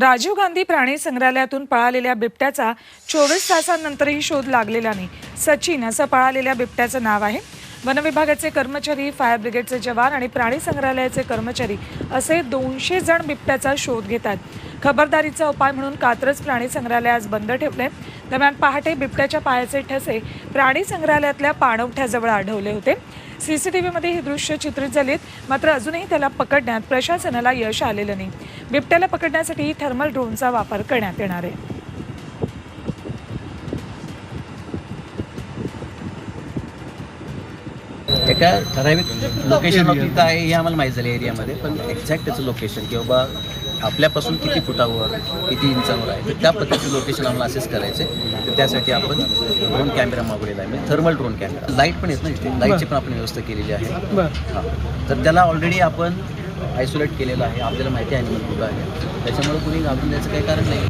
राजीव गांधी प्राणी संग्रहालयातून पळालेल्या बिबट्याचा चोवीस तासांनंतरही शोध लागलेला नाही. सचिन असं पळालेल्या बिबट्याचं नाव आहे. वनविभागाचे कर्मचारी फायर ब्रिगेडचे जवान आणि प्राणी संग्रहालयाचे कर्मचारी असे दोनशे जण बिबट्याचा शोध घेतात. खबरदारीचा उपाय म्हणून कात्रज प्राणी संग्रहालय आज बंद ठेवले. दरम्यान पहाटे बिबट्याच्या पायाचे ठसे प्राणी संग्रहालयातल्या पाणवठ्याजवळ आढळले होते. सीसीटीव्हीमध्ये ही दृश्य चित्रित झालीत मात्र अजूनही त्याला पकडण्यात प्रशासनाला यश आलेलं नाही. बिबट्याला पकडण्यासाठी थर्मल ड्रोनचा वापर करण्यात येणार आहे. एका ठराविक लोकेशनवर तिथं आहे हे आम्हाला माहीत झालं एरियामध्ये पण एक्झॅक्ट त्याचं लोकेशन की बाबा आपल्यापासून किती फुटावर किती इंचावर आहे तर त्या पद्धतीचं लोकेशन आम्हाला असेस करायचं आहे तर त्यासाठी आपण ड्रोन कॅमेरा मागवलेला आहे म्हणजे थर्मल ड्रोन कॅमेरा लाइट पण येत ना इथे. लाईटची पण आपण व्यवस्था केलेली आहे. हां. तर त्याला ऑलरेडी आपण आयसोलेट केलेलं आहे. आपल्याला माहिती आहे कुठं आहे. त्याच्यामुळे कुणी घाबरून द्यायचं काही कारण नाही.